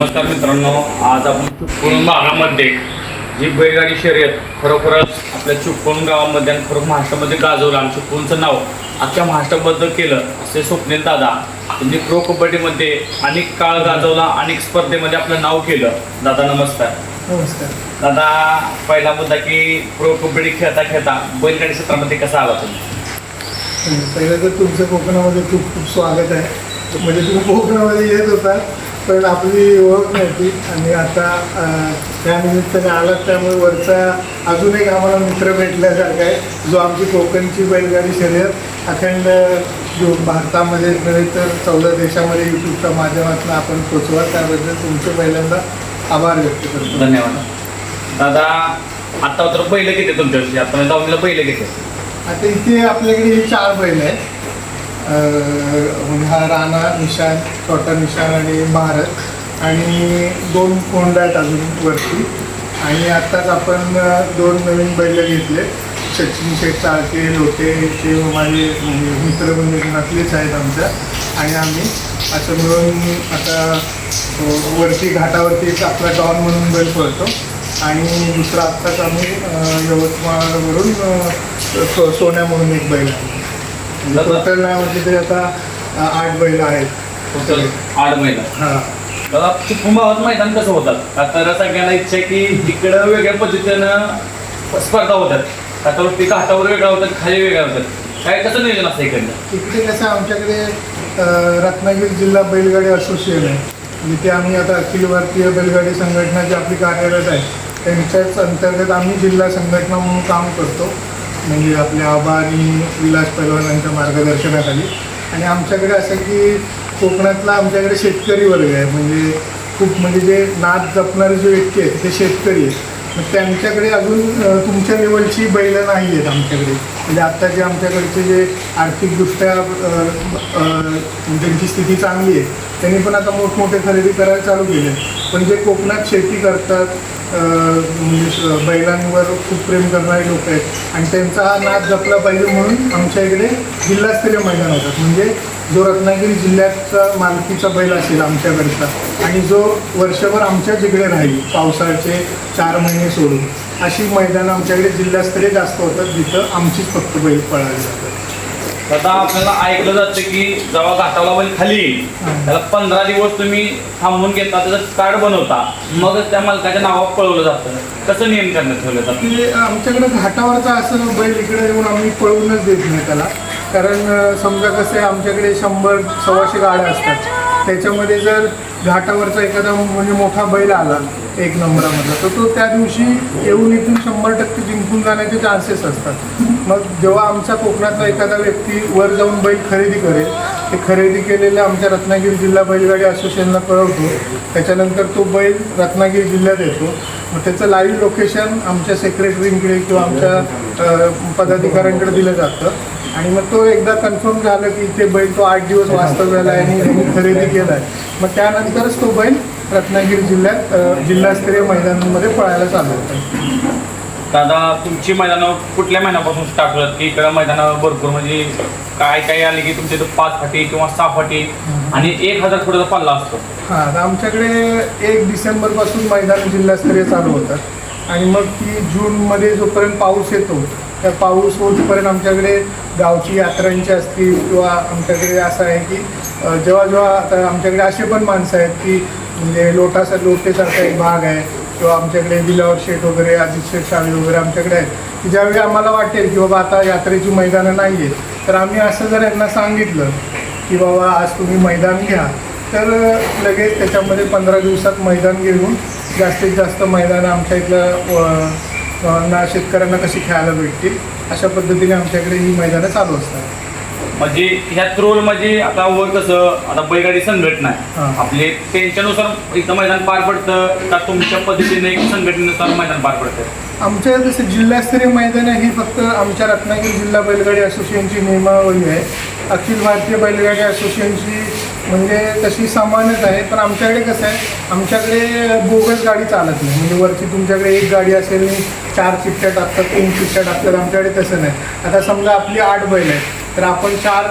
नमस्कार मित्रांनो आज आपण चिपळूण भागामध्ये जी बैलगाडी शर्यत खरोखरच आपल्या चिपळूण गावामध्ये आणि खरोखर महाराष्ट्रामध्ये गाजवलं आणि चिपळूणचं नाव अख्ख्या महाराष्ट्राबद्दल केलं असे स्वप्नील दादा त्यांनी प्रो कबड्डीमध्ये अनेक काळ गाजवला अनेक स्पर्धेमध्ये आपलं नाव केलं. दादा नमस्कार. नमस्कार. दादा पहिला मुद्दा की प्रो कबड्डी खेळता खेळता बैलगाडी क्षेत्रामध्ये कसा आला तुम्ही? पहिलं तर तुमचं कोकणामध्ये खूप खूप स्वागत आहे. म्हणजे तुम्ही कोकणामध्ये येत होता. पण आपली ओळख नव्हती. आणि आता त्या निमित्ताने आलात त्यामुळे वरचा अजून एक आम्हाला मित्र भेटल्यासारखा आहे. जो आमची कोकणची बैलगाडी शर्यत अखंड जो भारतामध्ये नव्हे तर चौदा देशामध्ये यूट्यूबच्या माध्यमातून आपण पोचवा. त्याबद्दल तुमचे पहिल्यांदा आभार व्यक्त करतो. धन्यवाद. दादा आता तर पहिलं किती तुमच्याशी आपण दहावीला पहिलं किती आता इथे आपल्याकडे चार बैल आहेत. हा राणा निशान छोटा निशान आणि भारत आणि दोन कोंड आहेत अजून वरती. आणि आत्ताच आपण दोन नवीन बैल घेतले. सचिन शेठ चाळके लोटे ते माझे म्हणजे मित्रबंधनातलेच आहेत आमच्या. आणि आम्ही असं मिळून आता वरती घाटावरती आपला डॉन म्हणून बैल पळतो. आणि दुसरा आत्ताच आम्ही यवतमाळवरून सो- सोन्या म्हणून एक बैल आहे टोटल म्हणजे ते आता अं, आठ बैल आहेत. आठ महिला हां. दादा भागात मैदान कसं होतात? तर सगळ्यांना इच्छा आहे की तिकडं वेगळ्या पद्धतीनं स्पर्धा होतात. तर ते घाटावर वेगळ्या होतात खाली वेगळ्या होतात. काय कसं नियोजन असतं इकडनं? इकडे कसं आमच्याकडे रत्नागिरी जिल्हा बैलगाडी असोसिएशन आहे. जिथे आम्ही आता अखिल भारतीय बैलगाडी संघटना जी आपली कार्यरत आहे त्यांच्याच अंतर्गत आम्ही जिल्हा संघटना म्हणून काम करतो. म्हणजे आपले आबा आणि विलास पैलवानांच्या मार्गदर्शनाखाली. आणि आमच्याकडे असं की कोकणातला आमच्याकडे शेतकरी वर्ग आहे. म्हणजे खूप म्हणजे जे नाच जपणारे जे व्यक्ती आहेत ते शेतकरी आहेत. मग त्यांच्याकडे अजून तुमच्या लेवलची बैलं नाही आहेत आमच्याकडे. म्हणजे आत्ता जे आमच्याकडचे जे आर्थिकदृष्ट्या ज्यांची स्थिती चांगली आहे त्यांनी पण आता मोठमोठे खरेदी करायला चालू केले. पण जे कोकणात शेती करतात म्हणजे बैलांवर खूप प्रेम करणारे लोक आहेत. आणि त्यांचा हा नाद जपला पाहिजे म्हणून आमच्या इकडे जिल्हास्तरीय मैदान होतात. म्हणजे जो रत्नागिरी जिल्ह्याचा मालकीचा बैल असेल आमच्याकडचा आणि जो वर्षभर आमच्याच इकडे राहील पावसाळ्याचे चार महिने सोडून अशी मैदानं आमच्याकडे जिल्हास्तरीय जास्त होतात जिथं आमचीच फक्त बैल पळाली जातात. दादा आपल्याला ऐकलं जातं की जेव्हा घाटावला बैल खाली येईल त्याला पंधरा दिवस तुम्ही थांबून घेता त्याचं कार्ड बनवता. मग त्या मालकाच्या नावावर पळवलं जातं. कसं नियम करण्यात ठेवलं जातं की आमच्याकडे घाटावरचा असं बैल इकडे येऊन आम्ही पळवूनच देत नाही त्याला. कारण समजा कसं आहे आमच्याकडे शंभर सव्वाशे गाड्या असतात. त्याच्यामध्ये जर घाटावरचा एखादा म्हणजे मोठा बैल आला एक नंबरामधला तर तो त्या दिवशी येऊन इथून शंभर टक्के जिंकून जाण्याचे चान्सेस असतात. मग जेव्हा आमचा कोकणातला एखादा व्यक्ती वर जाऊन बैल खरेदी करेल ते खरेदी केलेलं आमच्या रत्नागिरी जिल्हा बैलगाडी असोसिएशनला कळवतो. त्याच्यानंतर तो बैल रत्नागिरी जिल्ह्यात येतो. मग त्याचं लाईव्ह लोकेशन आमच्या सेक्रेटरींकडे किंवा आमच्या पदाधिकाऱ्यांकडे दिलं जातं. आणि मग तो एकदा कन्फर्म झालं की ते बैल तो आठ दिवस वास्तव्याला आहे आणि त्यांनी खरेदी केला आहे मग त्यानंतरच तो बैल रत्नागिरी जिल्ह्यात अ, जिल्हास्तरीय मैदानांमध्ये पळायला चालू होतं. दादा तुमची मैदानं कुठल्या महिन्यापासून स्टार्ट होतात? की इकडं मैदानावर भरपूर म्हणजे काय काय आले की तुमच्या इथं पाच फाटी किंवा सहा फाटी आणि एक हजार फुटाचा पल्ला असतो? हां तर आमच्याकडे एक डिसेंबरपासून मैदान जिल्हास्तरीय चालू होतात आणि मग ती जूनमध्ये जोपर्यंत पाऊस येतो त्या पाऊस होतपर्यंत आमच्याकडे गावची यात्रांची असतील किंवा आमच्याकडे असं आहे की जेव्हा जेव्हा आता आमच्याकडे असे पण माणसं आहेत की म्हणजे लोटासा लोटेसारखा एक भाग आहे किंवा आमच्याकडे दिलावर शेठ वगैरे अजित शेठ शाळे वगैरे आमच्याकडे आहेत की ज्यावेळी आम्हाला वाटेल की बाबा आता यात्रेची मैदानं नाही आहेत तर आम्ही असं जर यांना सांगितलं की बाबा आज तुम्ही मैदान घ्या तर लगेच त्याच्यामध्ये पंधरा दिवसात मैदान घेऊन जास्तीत जास्त मैदानं आमच्या इथलं ना शेतकऱ्यांना कशी खेळायला भेटतील अशा पद्धतीने आमच्याकडे ही मैदानं चालू असतात. म्हणजे ह्यात रोल म्हणजे आता वर कसं आता बैलगाडी संघटना आहे. हां. आपले त्यांच्यानुसार इथं मैदान पार पडतं का तुमच्या पद्धतीने एक संघटनेनुसार मैदान पार पडतं? आमच्या जसं जिल्हास्तरीय मैदानं ही फक्त आमच्या रत्नागिरी जिल्हा बैलगाडी असोसिएशनची नियमावली आहे. अखिल भारतीय बैलगाडी असोसिएशनची म्हणजे तशी सामान्यच आहे. पण आमच्याकडे कसं आहे आमच्याकडे बोगस गाडी चालत नाही. म्हणजे वरची तुमच्याकडे एक गाडी असेल आणि चार चिठ्ठ्या टाकतात तीन चिठ्ठ्या टाकतात आमच्याकडे तसं नाही. आता समजा आपली आठ बैल आहेत तर आपण चार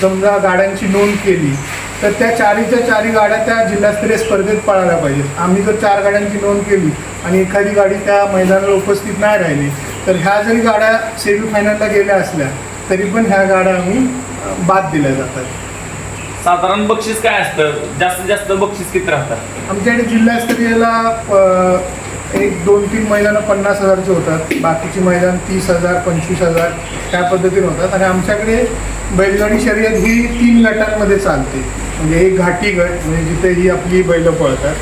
समजा गाड्यांची नोंद केली तर त्या चारीच्या चारी गाड्या त्या जिल्हास्तरीय स्पर्धेत पळायला पाहिजेत. आम्ही जर चार गाड्यांची नोंद केली आणि एखादी गाडी त्या मैदानाला उपस्थित नाही राहिली तर ह्या जरी गाड्या सेमीफायनलला गेल्या असल्या तरी पण ह्या गाड्या आम्ही बाद दिल्या जातात. साधारण बक्षीस काय असतं? जास्तीत जास्त बक्षीस किती राहतात? आमच्याकडे जिल्हास्तरीयला अ, एक दोन तीन मैदानं पन्नास हजारचे होतात. बाकीची मैदान तीस हजार पंचवीस हजार त्या पद्धतीने होतात. आणि आमच्याकडे बैलगाडी शर्यत ही तीन गटांमध्ये चालते. म्हणजे एक घाटी गट म्हणजे जिथे ही आपली बैलं पळतात.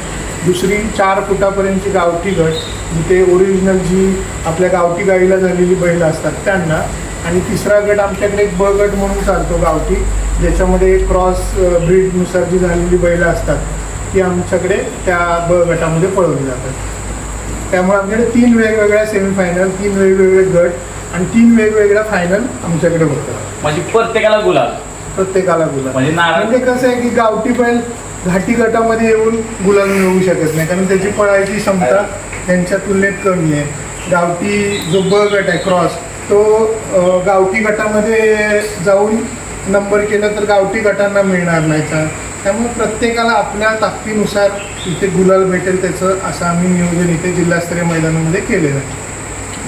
दुसरी चार फुटापर्यंतची गावठी गट जिथे ओरिजिनल जी आपल्या गावठी गाईला झालेली बैलं असतात त्यांना आणि तिसरा गट आमच्याकडे एक ब गट म्हणून चालतो गावठी. ज्याच्यामध्ये क्रॉस ब्रीडनुसार जी झालेली बैलं असतात ती आमच्याकडे त्या ब गटामध्ये पळवली जातात. त्यामुळे आमच्याकडे तीन वेगवेगळ्या सेमीफायनल तीन वेगवेगळे गट आणि तीन वेगवेगळ्या फायनल आमच्याकडे होतात. म्हणजे प्रत्येकाला गुलाल. प्रत्येकाला गुलाल. म्हणजे म्हणजे कसं आहे की गावठी बैल घाटी गटामध्ये येऊन गुलाल मिळवू शकत नाही कारण त्याची पळायची क्षमता त्यांच्या तुलनेत कमी आहे. गावठी जो ब गट आहे क्रॉस तो गावठी गटामध्ये जाऊन नंबर केला तर गावठी गटांना मिळणार नाहीचा त्यामुळे प्रत्येकाला आपल्या ताकदीनुसार इथे गुलाल भेटेल त्याचं असं आम्ही नियोजन इथे जिल्हास्तरीय मैदानामध्ये केलेलं आहे.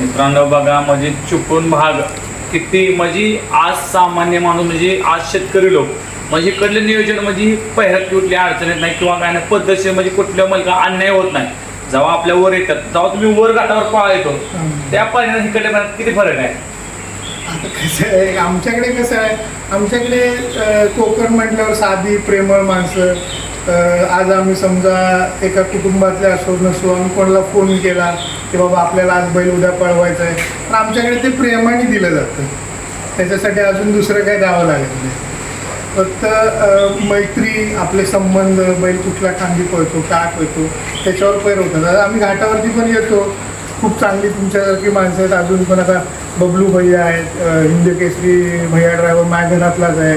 मित्रांनो बघा म्हणजे चुकून भाग. किती म्हणजे आज सामान्य माणूस म्हणजे आज शेतकरी लोक म्हणजे इकडले नियोजन म्हणजे पहिल्यात कुठल्या अडचणीत नाही किंवा काय नाही पद्धतशीर म्हणजे कुठल्या मला अन्याय होत नाही. जेव्हा आपल्या वर येतात जेव्हा तुम्ही वर घाटावर पळा येतो. त्या परिणाम इकडे पण किती फरक आहे? आता कसं आहे आमच्याकडे कसं आहे आमच्याकडे अ, कोकण म्हटल्यावर साधी प्रेमळ माणसं. अ, आज आम्ही समजा एका कुटुंबातले असो नसो आम्ही कोणाला फोन केला की बाबा आपल्याला आज बैल उद्या पळवायचं आहे. तर आमच्याकडे ते प्रेमाने दिलं जातं. त्याच्यासाठी अजून दुसरं काही द्यावं लागत नाही. फक्त मैत्री आपले संबंध बैल कुठल्या खांदी पळतो काय पळतो त्याच्यावर पैर होतात. आता आम्ही घाटावरती पण येतो. खूप चांगली तुमच्यासारखी माणसं आहेत. अजून पण आता बबलू भैया आहेत अ, हिंद केसरी भैया ड्रायव्हर माझ्या घरातलाच आहे.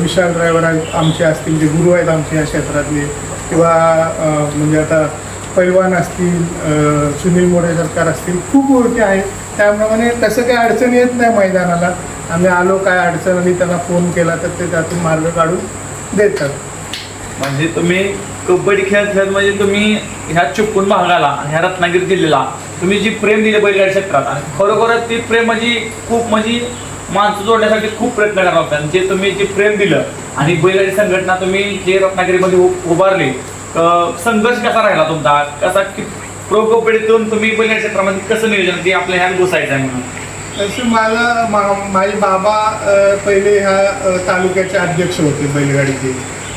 विशाल ड्रायव्हर आमचे असतील जे गुरु आहेत आमचे या क्षेत्रातले. किंवा म्हणजे आता पैलवान असतील सुनील मोरे सरकार असतील खूप ओळखी आहेत. त्याप्रमाणे तसं काही अडचण येत नाही मैदानाला. आम्ही आलो काय अडचण आली त्यांना फोन केला तर ते त्यातून मार्ग काढून देतात. म्हणजे तुम्ही कबड्डी खेळत खेळत म्हणजे तुम्ही ह्या चिपकून भागाला ह्या रत्नागिरी जिल्ह्याला तुम्ही जी प्रेम दिले बैलगाडी क्षेत्रात आणि खरोखरच ती प्रेम म्हणजे खूप म्हणजे माणसं जोडण्यासाठी खूप प्रयत्न करणार होता. आणि जे तुम्ही जे प्रेम दिलं आणि बैलगाडी संघटना तुम्ही जे रत्नागिरीमध्ये उ- उभारली संघर्ष कसा राहिला तुमचा? कसा की तुम्ही पण तुम्ही क्षेत्रामध्ये कसं नियोजन की आपल्या ह्यात घुसायचं आहे म्हणून? तसं मला मा माझे बाबा पहिले ह्या तालुक्याचे अध्यक्ष होते बैलगाडीचे.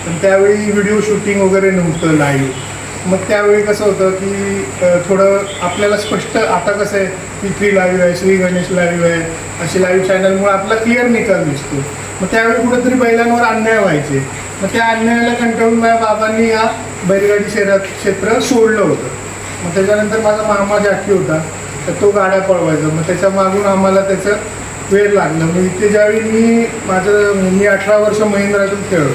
पण त्यावेळी व्हिडिओ शूटिंग वगैरे नव्हतं लाईव्ह मग त्यावेळी कसं होतं की थोडं आपल्याला स्पष्ट आता कसं आहे की थ्री लाईव्ह आहे श्री गणेश लाईव्ह आहे असे लाईव्ह चॅनलमुळे आपला क्लिअर निकाल दिसतो. मग त्यावेळी कुठेतरी बैलांवर अन्याय व्हायचे. मग त्या अन्यायाला कंटाळून माझ्या बाबांनी या बैलगाडी शहरात क्षेत्र सोडलं होतं. मग त्याच्यानंतर माझा मामा जॅकी होता तर तो गाड्या पळवायचा. मग त्याच्या मागून आम्हाला त्याचं वेळ लागलं. मग इथे ज्यावेळी मी माझं मी अठरा वर्ष महिंद्रातून खेळलो.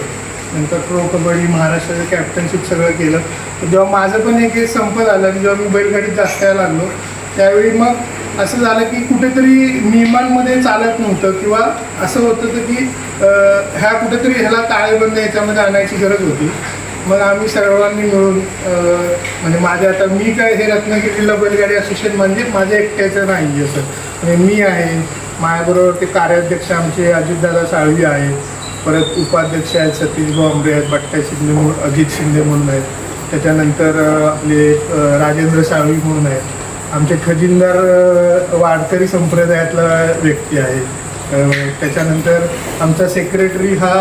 नंतर प्रो कबड्डी महाराष्ट्राचं कॅप्टनशिप सगळं केलं. तर जेव्हा माझं पण एक संपत आलं आणि जेव्हा मी बैलगाडीत जास्त यायला लागलो त्यावेळी मग असं झालं की कुठेतरी नियमांमध्ये चालत नव्हतं किंवा असं होत होतं की ह्या कुठेतरी ह्याला ताळेबंद याच्यामध्ये आणायची गरज होती. मग आम्ही सर्वांनी मिळून म्हणजे माझ्या आता मी काय हे रत्नागिरीला बैलगाडी असोसिएशन म्हणजे माझ्या एकट्याचं नाही असं. म्हणजे मी आहे माझ्याबरोबर ते कार्याध्यक्ष आमचे अजितदादा साळवी आहेत परत उपाध्यक्ष आहेत सतीश भांबरे आहेत बट्टा शिंदे म्हणून अजित शिंदे म्हणून आहेत. त्याच्यानंतर आपले राजेंद्र साळवी म्हणून आहेत. आमचे खजिनदार वाडकरी वारकरी संप्रदायातला व्यक्ती आहे. त्याच्यानंतर आमचा सेक्रेटरी हा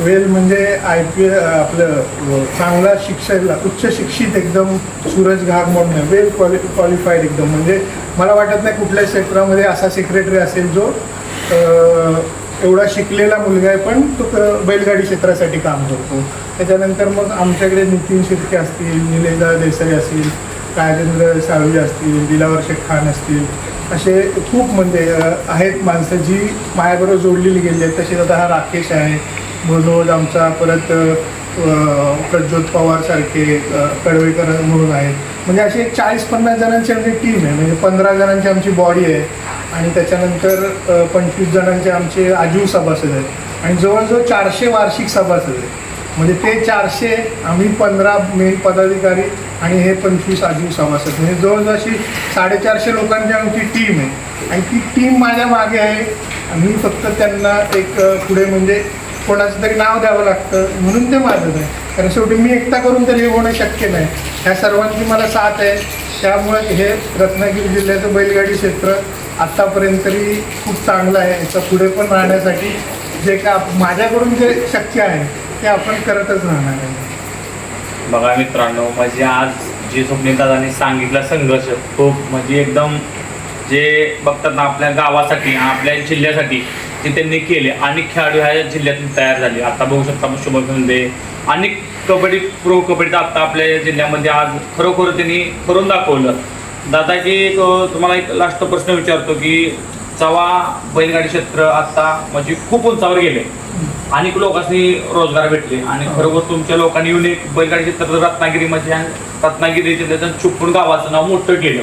वेल म्हणजे आय पी एल आपलं चांगला शिक्षकला उच्च शिक्षित एकदम सूरज घाग म्हणून आहे. वेल क्वालि क्वालिफाईड एकदम. म्हणजे मला वाटत नाही कुठल्या क्षेत्रामध्ये असा सेक्रेटरी असेल जो एवढा शिकलेला मुलगा आहे पण तो क- बैलगाडी क्षेत्रासाठी काम करतो. त्याच्यानंतर मग आमच्याकडे नितीन शिर्के असतील निलेजा देसाई असतील राजेंद्र साळवी असतील दिलावर शेख खान असतील असे खूप म्हणजे आहेत माणसं जी माझ्याबरोबर जोडलेली गेली आहेत. तसेच आता हा राकेश आहे मनोज आमचा परत प्रज्योत पवार सारखे कडवेकर म्हणून आहेत. म्हणजे असे एक चाळीस पन्नास जणांची आमची टीम आहे. म्हणजे पंधरा जणांची आमची बॉडी आहे. आणि त्याच्यानंतर पंचवीस जणांचे आमचे आजीव सभासद आहेत. आणि जवळजवळ चारशे वार्षिक सभासद आहेत. म्हणजे ते चारशे आम्ही पंधरा मेन पदाधिकारी आणि हे पंचवीस आजीव सभासद. म्हणजे जवळजवळ अशी साडेचारशे लोकांची आमची टीम आहे. आणि ती टीम माझ्या मागे आहे. मी फक्त त्यांना एक पुढे म्हणजे कोणाचं तरी नाव द्यावं लागतं म्हणून ते माझं नाही. कारण शेवटी मी एकटा करून तरी हे होणं शक्य नाही. ह्या सर्वांची मला साथ आहे. त्यामुळे हे रत्नागिरी जिल्ह्याचं बैलगाडी क्षेत्र आत्तापर्यंत तरी खूप चांगलं आहे. याच्यापुढे पण राहण्यासाठी जे का माझ्याकडून जे शक्य आहे ते आपण करतच राहणार आहे. बघा मित्रांनो म्हणजे आज जे स्वप्नील दादांनी सांगितला संघर्ष खूप म्हणजे एकदम जे बघतात ना आपल्या गावासाठी आपल्या जिल्ह्यासाठी जे त्यांनी केले. अनेक खेळाडू ह्या जिल्ह्यातून तयार झाले. आता बघू शकता आपण शुभमंदे अनेक कबड्डी प्रो कबड्डीत आता आपल्या जिल्ह्यामध्ये आज खरोखर त्यांनी करून दाखवलं. दादा की एक, तुम्हाला एक लास्ट प्रश्न विचारतो की जेव्हा बैलगाडी क्षेत्र आता म्हणजे खूप उंचावर गेले. अनेक लोकांनी रोजगार भेटले. आणि खरोखर तुमच्या लोकांनी येऊन एक बैलगाडी क्षेत्र रत्नागिरीमध्ये आणि रत्नागिरी जिल्ह्याचं चुकून गावाचं नाव मोठं केलं.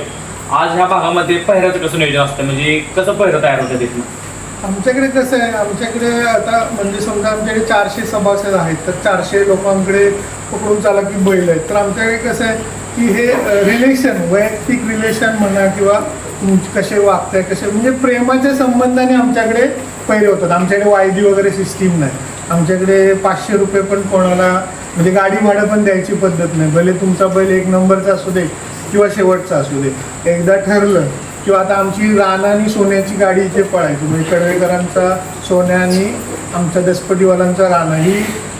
आज ह्या भागामध्ये पहिऱ्याचं कसं नियोजन असतं? म्हणजे कसं पहिरं तयार होतं तिथनं? आमच्याकडे कसं आहे आमच्याकडे आता म्हणजे समजा आमच्याकडे चारशे सभासद आहेत तर चारशे लोकांकडे पकडून चाला की बैल आहेत. तर आमच्याकडे कसं आहे की हे रिलेशन वैयक्तिक रिलेशन म्हणा किंवा कसे वागताय कसे म्हणजे प्रेमाच्या संबंधाने आमच्याकडे पहिले होतात. आमच्याकडे वायदी वगैरे सिस्टीम नाही. आमच्याकडे पाचशे रुपये पण कोणाला म्हणजे गाडी भाडं पण द्यायची पद्धत नाही. भले तुमचा बैल एक नंबरचा असू दे किंवा शेवटचा असू दे. एकदा ठरलं किंवा आता आमची रानानी आणि सोन्याची गाडी इथे पळायची म्हणजे कडवेकरांचा सोन्या आणि आमच्या दसपटीवालांचा राणा ही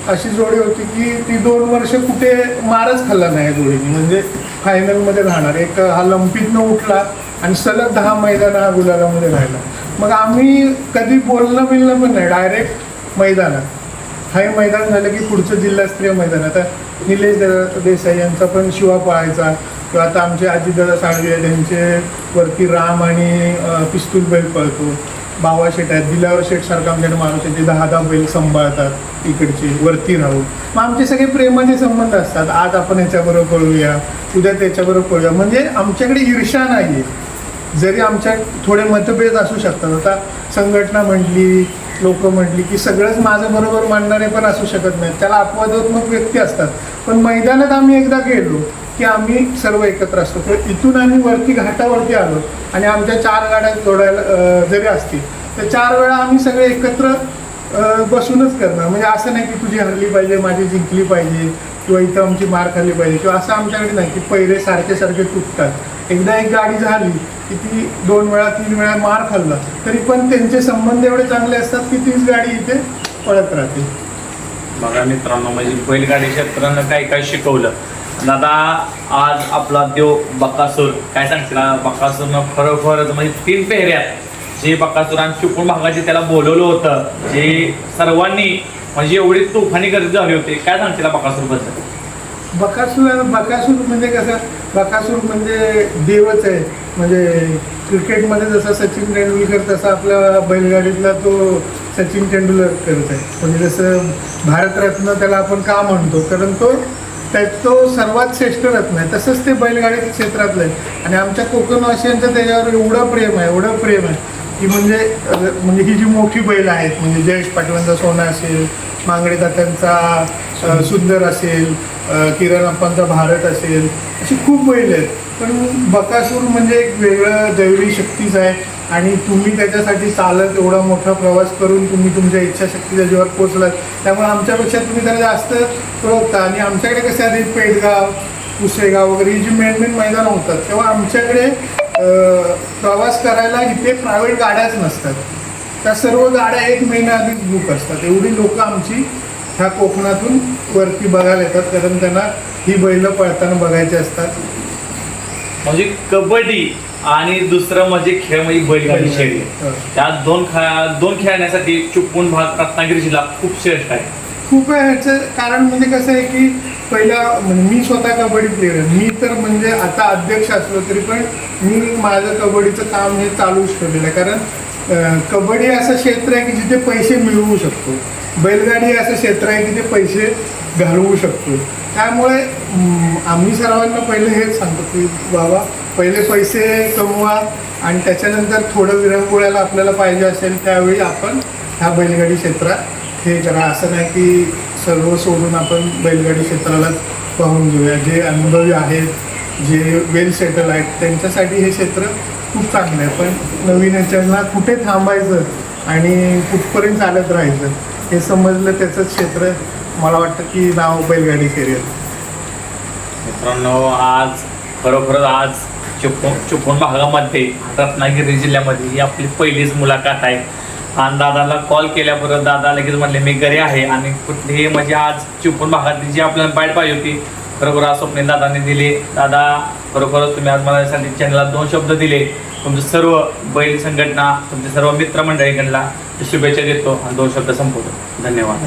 अशी जोडी होती की ती दोन वर्ष कुठे मारच खाल्ला नाही जोडीने. म्हणजे फायनलमध्ये राहणार. एक हा लंपीतनं उठला आणि सलग दहा मैदान हा गुलालामध्ये राहिला. मग आम्ही कधी बोलणं बिलणं पण नाही. डायरेक्ट मैदानात. हे मैदान झालं की पुढचं जिल्हास्तरीय मैदान. आता निलेश देसाई यांचा पण शिवा पळायचा. किंवा आता आमचे आजीदादा साळवे आहेत त्यांचे वरती राम आणि पिस्तूल बैल पळतो. बावा शेट आहेत दिलावर शेट सारखं आमच्याकडे माणूस आहे जे दहा दहा बैल सांभाळतात इकडचे वरती राहून. मग आमचे सगळे प्रेमाचे संबंध असतात. आज आपण याच्याबरोबर पळूया उद्या त्याच्याबरोबर पळूया. म्हणजे आमच्याकडे ईर्षा नाही आहे जरी आमच्या थोडे मतभेद असू शकतात. आता संघटना म्हटली लोक म्हटली की सगळंच माझं बरोबर मांडणारे पण असू शकत नाहीत. त्याला अपवादात्मक व्यक्ती असतात. पण मैदानात आम्ही एकदा गेलो. की आम्ही सर्व एकत्र असतो. तर इथून आम्ही वरती घाटावरती आलो आणि आमच्या चार गाड्या जोडायला जरी असतील तर चार वेळा आम्ही सगळे एकत्र बसूनच करणार. म्हणजे असं नाही की तुझी हरली पाहिजे माझी जिंकली पाहिजे किंवा इथं आमची मार खाल्ली पाहिजे किंवा असं आमच्याकडे नाही की पहिले सारखे सारखे तुटतात. एकदा एक गाडी झाली की ती दोन वेळा तीन वेळा मार खाल्ला तरी पण त्यांचे संबंध एवढे चांगले असतात की तीच गाडी इथे पळत राहते. बघा मित्रांनो म्हणजे बैलगाडी क्षेत्रानं काय काय शिकवलं. दादा आज आपला देव बकासूर. काय सांगशील हा? बकासूरनं खरोखरच म्हणजे तीन पेहऱ्यात जे बकासूर आणि चिपळूण भागाचे त्याला बोलवलं होतं जे सर्वांनी म्हणजे एवढी तुफानी गर्दी झाली होती. काय सांगशील बकासूरबद्दल बकासूर बकासूर म्हणजे कसं बकासूर म्हणजे देवच आहे. म्हणजे क्रिकेटमध्ये जसा सचिन तेंडुलकर तसा आपल्या बैलगाडीतला तो सचिन तेंडुलकरच आहे. म्हणजे जसं भारतरत्न त्याला आपण का म्हणतो? कारण तो त्या तो सर्वात श्रेष्ठ रत्न आहे. तसंच ते बैलगाडी क्षेत्रातलं आहे. आणि आमच्या कोकणवासियांचं त्याच्यावर एवढं प्रेम आहे एवढं प्रेम आहे की म्हणजे म्हणजे ही जी मोठी बैल आहेत म्हणजे जयेश पाटलांचा सोना असेल मांगडे तात्यांचा सुंदर असेल किरण अप्पांचा भारत असेल अशी खूप बैल आहेत. पण बकासूर म्हणजे एक वेगळं दैवी शक्तीच आहे. आणि तुम्ही त्याच्यासाठी चालत एवढा मोठा प्रवास करून तुम्ही तुमच्या इच्छाशक्तीच्या जीवावर पोचलात त्यामुळे आमच्यापेक्षा तुम्ही त्याला जास्त ओळखता आणि आमच्याकडे कसे आधी पेटगाव पुसेगाव वगैरे ही जी मेन मेन मैदानं होतात तेव्हा आमच्याकडे प्रवास करायला इथे प्रायव्हेट गाड्याच नसतात. त्या सर्व गाड्या एक महिन्या आधीच बुक असतात. एवढी लोकं आमची ह्या कोकणातून वरती बघायला येतात कारण त्यांना ही बैलं पळताना बघायची असतात. म्हणजे कबड्डी आणि दुसरं म्हणजे खेळ म्हणजे बैलगाडी हो. त्या दोन खा दोन खेळण्यासाठी चिपळूण भाग रत्नागिरी जिल्हा खूप श्रेष्ठ आहे. खूप आहे ह्याचं कारण म्हणजे कसं आहे की पहिला म्हणजे मी स्वतः कबड्डी प्लेअर आहे. मी तर म्हणजे आता अध्यक्ष असलो तरी पण मी माझं कबड्डीचं काम हे चालूच ठेवलेलं आहे. कारण कबड्डी असं क्षेत्र आहे की जिथे पैसे मिळवू शकतो. बैलगाडी हे असं क्षेत्र आहे की ते पैसे घालवू शकतो. त्यामुळे आम्ही सर्वांना पहिले हेच सांगतो की बाबा पहिले पैसे कमवा आणि त्याच्यानंतर थोडं विरंगुळ्याला आपल्याला पाहिजे असेल त्यावेळी आपण ह्या बैलगाडी क्षेत्रात हे करा. असं नाही की सर्व सोडून आपण बैलगाडी क्षेत्राला पाहून घेऊया. जे अनुभवी आहेत जे वेल सेटल आहेत त्यांच्यासाठी हे क्षेत्र खूप चांगलं आहे. पण नवीन याच्यांना कुठे थांबायचं आणि कुठपर्यंत चालत राहायचं? हे समजलं त्याचं क्षेत्र मला वाटतं की नाव बैलगाडी शर्यत मित्रांनो आज खरोखरच आज चिपळूण चिपळूण भागामध्ये रत्नागिरी जिल्ह्यामध्ये ही आपली पहिलीच मुलाखत आहे. आणि दादाला कॉल केल्याबरोबर दादा लगेच म्हणले मी घरी आहे. आणि कुठलीही म्हणजे आज चिपळूण भागातली जी आपल्याला बाईट पाहिजे होती खरोखर आज स्वप्ने दादाने दिली. दादा खरोखरच तुम्ही आज मला यासाठी चॅनलला दोन शब्द दिले. तुमचं सर्व बैल संघटना तुमचे सर्व मित्रमंडळीकडला शुभेच्छा देतो आणि दोन शब्द संपवतो. धन्यवाद.